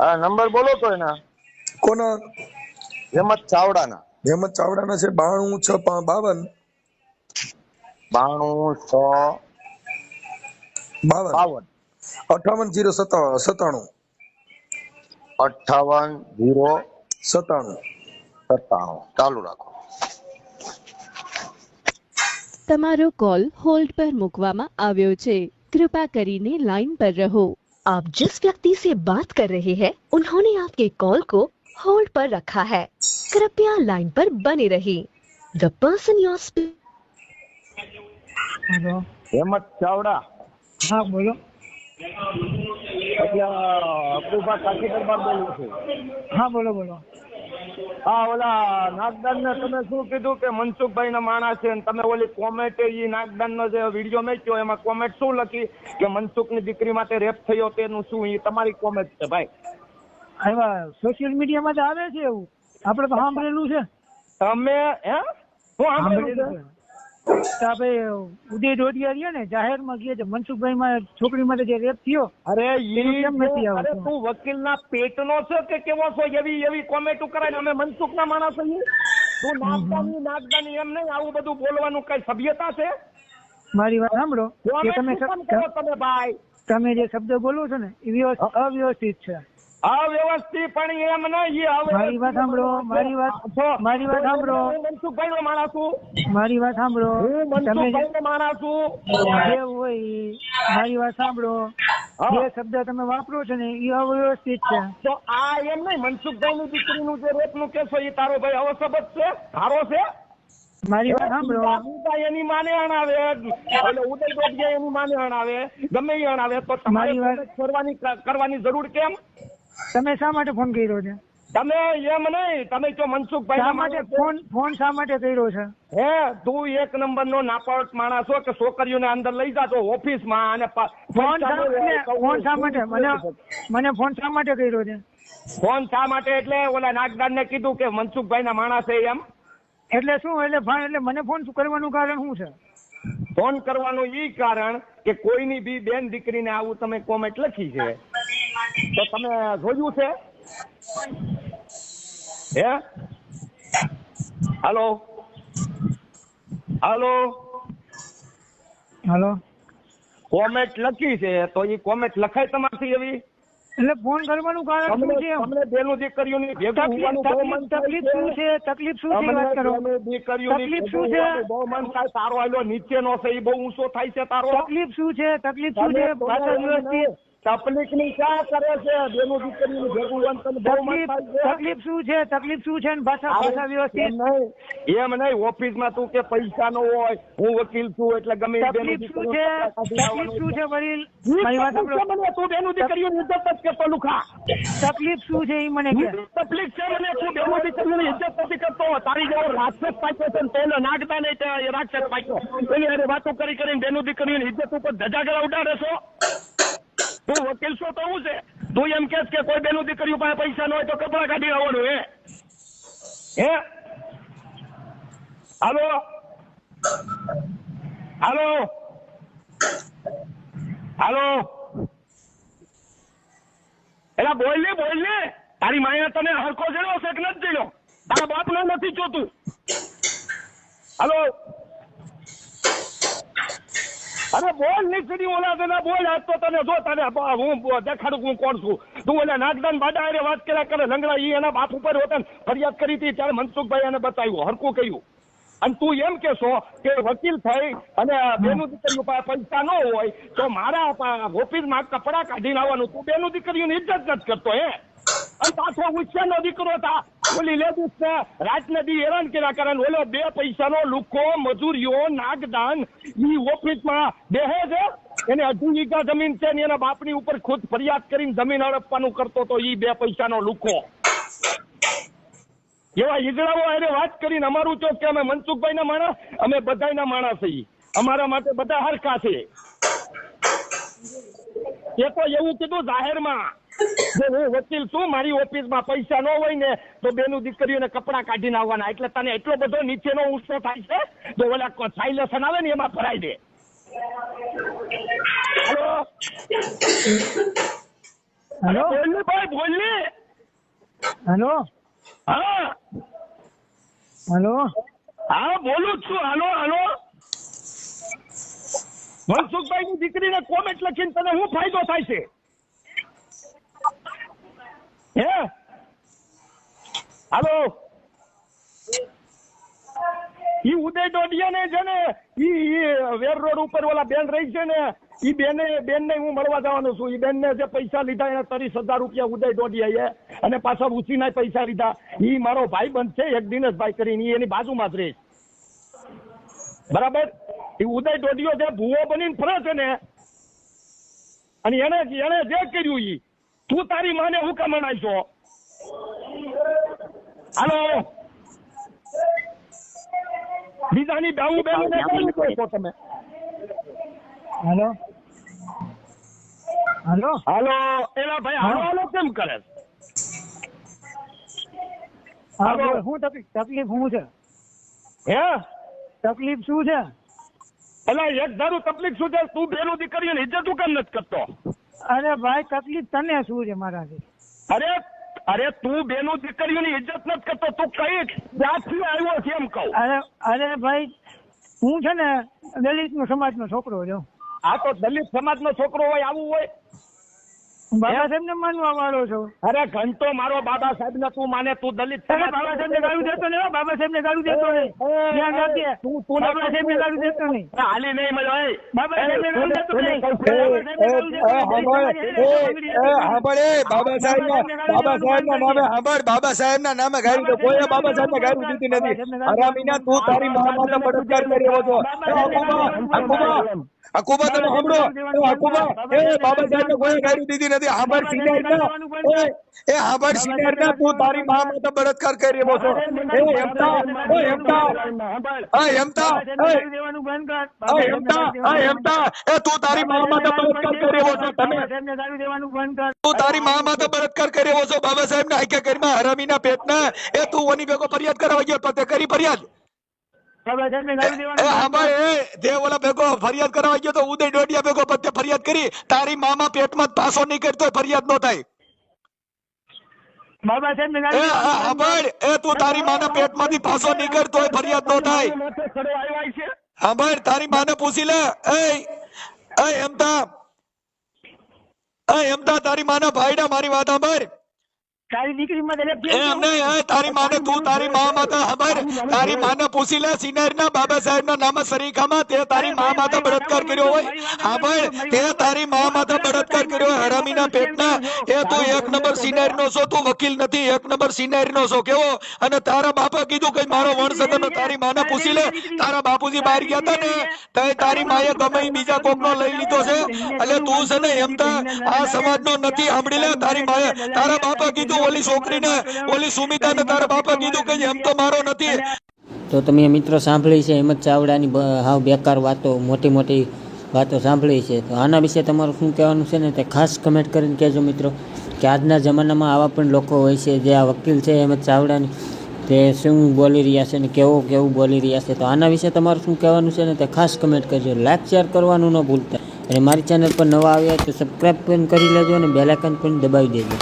હા નંબર બોલો તો એના. કોના? હેમંત ચાવડાના. હેમંત ચાવડાના છે બાણું છ બાવન. બાણું છ બાવન. બાવન. અઠાવન જીરો સત્તાણું. અઠાવન જીરો સત્તાણું. સત્તાણું. ચાલુ રાખો. તમારો કોલ હોલ્ડ પર મૂકવામાં આવ્યો છે. કૃપા કરીને લાઇન પર રહો. आप जिस व्यक्ति से बात कर रहे हैं उन्होंने आपके कॉल को होल्ड पर रखा है कृपया लाइन पर बने रहिए the person your hello Hemant Chavda હા બોલો એટલે અબ્દુભા કાકી દરબાર બોલું છું હા બોલો બોલો હા ઓલા નાગદાન ને તમે શું કીધું કે મનસુખભાઈ ના માણસ છે તમે ઓલી કોમેન્ટ ઈ નાગદાન નો જે વીડિયો મેચ્યો એમાં કોમેન્ટ શું લખી? કે મનસુખની દીકરી માટે રેપ થયો તેનું શું ઈ તમારી કોમેન્ટ છે ભાઈ. આવ્યા સોશિયલ મીડિયા માં આવે છે એવું. આપણે તો સાંભળેલું છે. તમે હે? શું સાંભળેલું છે. આપણે ઉદય ડોડિયા રહ્યા ને જાહેરમાં ગયા છે. મનસુખભાઈ માં છોકરી માટે જે રેપ થયો અરે કેમ નથી અરે તું વકીલ ના પેટ નો છો કે કેવો છો? એવી એવી કોમેન્ટ કરાય અમે મનસુખ ના માણસ છીએ. તું નાગદાની નાગદાની એમ નહીં આવું બધું બોલવાનું કઈ સભ્યતા છે? મારી વાત સાંભળો. તમે તમે ભાઈ? તમે જે શબ્દ બોલો છો ને એ અવ્યવસ્થિત છે. અવ્યવસ્થિત પણ એમ નહીં મારી વાત સાંભળો મારી વાત મારી વાત સાંભળો. મનસુખભાઈ નો માણસ છું. મારી વાત સાંભળો. હું તમે જે મનસુખભાઈ નો માણસ છું. જે હોય મારી વાત સાંભળો. જે શબ્દ તમે વાપરો છો ને એ અવ્યવસ્થિત છે. તો આ એમ નહીં મનસુખભાઈ ની દીકરીનું જે રેપનું કેસો એ તારો ભાઈ અવસબત છે તારો છે. મારી વાત સાંભળો. એની માને અણાવે. એટલે ઉદય એની માને અણાવે. ગમે એ અણાવે તો તમારી વાત- કરવાની કરવાની જરૂર કેમ? તમે શા માટે ફોન કર્યો છે? તમે એમ નહીં તમે જો મનસુખભાઈ શા માટે ફોન ફોન શા માટે કર્યો છે? હે તું એક નંબર નો નાપાવટ માણસ છો કે છોકરીઓને અંદર લઈ જાતો ઓફિસમાં અને ફોન એટલે ફોન શા માટે? મને મને ફોન શા માટે કર્યો છે? ફોન શા માટે? એટલે ઓલા નાગદાર ને કીધું કે મનસુખભાઈ ના માણસ છે એમ. એટલે શું? એટલે એટલે મને ફોન કરવાનું કારણ શું છે? ફોન કરવાનું ઈ કારણ કે કોઈની બી બેન દીકરીને આવું તમે કોમેન્ટ લખી છે. તો તમે જોયું છે? હે? હાલો? હાલો? હાલો. કોમેન્ટ લખી છે તો એ કોમેન્ટ લખાય તમારથી એવી? એટલે ફોન કરવાનું કારણ શું છે? તમને બેનું દીકરીઓની ભેગું હોવાનું તકલીફ શું છે? તકલીફ શું છે વાત કરો? તમને દીકરીઓની તકલીફ શું છે? બહુ મન થાય. તારો આયલો નીચેનો છે એ બહુ ઊંચો થાય છે તારો. તકલીફ શું છે? તકલીફ શું છે? ભાષા વ્યવસ્થિત તકલીફની ક્યાં કરે છે? બેનો દીકરીનું ભેગું તકલીફ તકલીફ શું છે? તકલીફ શું છે ને ભાષા ભાષા વ્યવસ્થિત? નહીં. એમ નહીં ઓફિસમાં તું કે પૈસા નો હોય હું વકીલ છું એટલે ગમે તકલીફ શું છે? તકલીફ શું છે. વડીલ? મારી વાત મને, તું બેનું દીકરીઓની ઇજ્જત જ કરતો લુખા તકલીફ શું છે એ મને કે તકલીફ છે મને? તું બેનું દીકરીઓની ઇજ્જત નથી કરતો. તારી જેવો રાક્ષસ પાછો છે ને તેનો નાગતા નહીં તે રાક્ષસ પાછો. એની અરે વાતો કરી કરીને બેનું દીકરીઓની ઇજ્જત ઉપર ધજાગરા ઉડાડે છો? તું વકીલ છો તો હું છે? તું એમ કે કે કોઈ બેનું દીકરીઓ પાસે પૈસા ન હોય તો કપડા કાઢી આવવાનું, હે? હે? હાલો? હાલો? હાલો? એલા, બોલ ને બોલ ને. તારી માયા તને હરખો જડ્યો છે કે નથી જડ્યો તારા બાપ નથી જોતું. હાલો? અરે બોલ નીકળી ઓલા તને બોલ, આજ તો તને જો તને હું દેખાડું હું કોણ છું? તું ઓલા નાગદાન બાડા અરે વાત કર્યા કરે, લંગડા ઈ એના બાપ ઉપર હોતા ફરિયાદ કરી હતી, ત્યારે મનસુખભાઈ એને બતાવ્યું હરકું કહ્યું. અને તું એમ કેશો કે વકીલ થઈ અને બેનું દીકરીઓ પાસે પૈસા ન હોય, તો મારા ઓફિસમાં કપડા કાઢી લાવવાનું. તું બેનું દીકરીઓની ઇજ્જત નથી કરતો, હે? અને પાછો ઉચ્ચનો દીકરો હતા ઓલી લેડીઝ ને રાતને દી હેરાન કર્યા કરે ઓલો બે પૈસાનો લુકો મજૂરીઓ નાગદાન, ઈ ઓફિસમાં બેહે છે. એને અઢી જમીન છે ને એના બાપની ઉપર ખુદ ફરિયાદ કરીને જમીન હડપવાનું કરતો તો ઈ બે પૈસાનો લુકો એવા ઈગડાઓ અરે વાત કરીને અમારું તો કે અમે મનસુખભાઈ ના માણસ, અમે બધાયના માણસ અમારા માટે બધા હરખા છે. એ તો એવું કીધું જાહેરમાં. હું વકીલ છું મારી ઓફિસમાં પૈસા ન હોય ને તો બેનું દીકરીઓને કપડા કાઢીને આવવાના. એટલે તને એટલો બધો નીચેનો ઊંચો થાય છે તો ઓલા સાયલેશન આવે ને એમાં ભરાઈ દે. હલો? હેલો? બોલ ભાઈ બોલને? હેલો? હા. હેલો? હા બોલું છું. હાલો હાલો. મનસુખભાઈ ની દીકરીને કોમેન્ટ લખીને તને શું ફાયદો થાય છે? હે? હાલો? ઈ ઉદય ડોડિયા ને છે ને, ઈ ઈ વેર રોડ ઉપર ઓલા બેન રહી છે ને, ઈ બેને બેન ને હું મળવા જવાનો છું. ઈ બેન ને જે પૈસા લીધા એને ત્રીસ હજાર રૂપિયા ઉદય ડોડિયા અને પાછા ઉછીના પૈસા લીધા. ઈ મારો ભાઈ બંધ છે, એક દિનેશભાઈ કરીને ઈ એની બાજુમાં જ રહે બરાબર? એ ઉદય ડોડિયો જે ભૂવો બનીને ફરે છે ને, અને એને એને જે કર્યું ઈ તું તારી માને હું કામ છો હાલો? બીજાની બેવું બેવું ને કેમ કહો છો તમે. હેલો? હેલો? હાલો એલા ભાઈ હાલો હાલો કેમ કરે? હાલો. શું તકલીફ તકલીફ શું છે? હે? તકલીફ શું છે? એલા એક ધારું તકલીફ શું છે? તું બેનું દીકરીને ઇજ્જત તું કેમ નથી કરતો? અરે ભાઈ તકલીફ તને શું છે મારાથી? અરે અરે તું બેનું દીકરીઓની ઇજ્જત નથી કરતો તું કઈ જાતથી આવ્યો છે એમ કહું. અરે અરે ભાઈ હું છે ને દલિત નો સમાજ નો છોકરો છું. આ તો દલિત સમાજ નો છોકરો હોય આવું હોય. બાબા સાહેબ ને માનવા વાળો છું? અરે ઘંટો મારો બાબા સાહેબ ને તું માને તું દલિત બાબા સાહેબ ને ગાળું દેતો નહીં બાબા સાહેબ ને ગાળું દેતો નહીં. તું- તું બાબા સાહેબ ને ગાળું દેતો નહીં. હાલી નહીં મળે બાબા સાહેબ ને ગાળું દેતો નહીં. બાબા સાહેબ બાબા સાહેબ નામે બાબા સાહેબ ના નામે ગાયું તો કોઈ બાબા સાહેબ ને ગાયું દીધી નથી. હરામીના તું તારી મહામાતા બળાત્કાર કરી તમે સાંભળો. એ બાબા સાહેબ કોઈ દીધી નથી. ના એ ના તું તારી મા માતા બળાત્કાર કરી રહ્યો છો. એ હેમતા હેમતા. હેમતા. હેમતા. હેમતા. એ તું તારી મા માતા બળાત્કાર કરી રહ્યો છો. તમે બાબા સાહેબ ને બંધ કર. તું તારી મા માતા બળાત્કાર કરી રહ્યો છો. બાબા સાહેબ ના હરામીના પેટના એ તું ઓની ભેગો ફરિયાદ કરવા ગયો તે કરી ફરિયાદ? ભેગો ફરિયાદ કરવા ગયો તો ઉદય ડોડિયા ભેગો ફરિયાદ કરી તારી મામા પેટમાં પાસો નહીં કરતો ફરિયાદ નો થાય. બાબા સાહેબ એ ગાળું આ હાંભળ એ તું તારી માના પેટમાંથી પાસો નહીં કરતો ફરિયાદ નો થાય. હાંભળ તારી માને પૂછી લે એ એ એમતા એ એમતા તારી માના ભાઈડા મારી વાત સાંભળ. તારી દીકરી માં એમ નહીં તારી માને તું તારી મા માતા ખબર તારી માને પૂછી લે સિનિયર ના બાબા સાહેબ ના નામ સરીખામાં તે તારી મા માતા બળાત્કાર કર્યો હોય. સાંભળ તે તારી મા માતા બળાત્કાર કર્યો હોય હરામીના પેટના. એ તું એક નંબર સિનિયર નો છો તું વકીલ નથી એક નંબર સિનિયર નો છો કેવો? અને તારા બાપા કીધું કે મારો વંશ તારી માને પૂછી લે. તારા બાપુજી બહાર ગયા હતા ને તે તારી માએ ગમે બીજા કોક નો લઈ લીધો છે. એટલે તું છે ને એમ તા આ સમાજ નો નથી સાંભળી લે તારી માએ. તારા બાપા કીધું ઓલી છોકરીને, ઓલી સુમિતાને તારા બાપા કીધું કે એમ તો મારો નથી. તો તમે મિત્રો સાંભળી છે, હેમંત ચાવડાની હાવ બેકાર વાતો, મોટી મોટી વાતો સાંભળી છે. તો આના વિશે તમારું શું કહેવાનું છે ને તે ખાસ કમેન્ટ કરીને કહેજો મિત્રો, કે આજના જમાનામાં આવા પણ લોકો હોય છે જે આ વકીલ છે, હેમંત ચાવડાની, તે શું બોલી રહ્યા છે ને કેવું કેવું બોલી રહ્યા છે. તો આના વિશે તમારું શું કહેવાનું છે ને તે ખાસ કમેન્ટ કરજો. લાઈક શેર કરવાનું ન ભૂલતા. અને મારી ચેનલ પર નવા આવ્યા તો સબસ્ક્રાઈબ પણ કરી લેજો અને બેલાઇકન પણ દબાવી દેજો.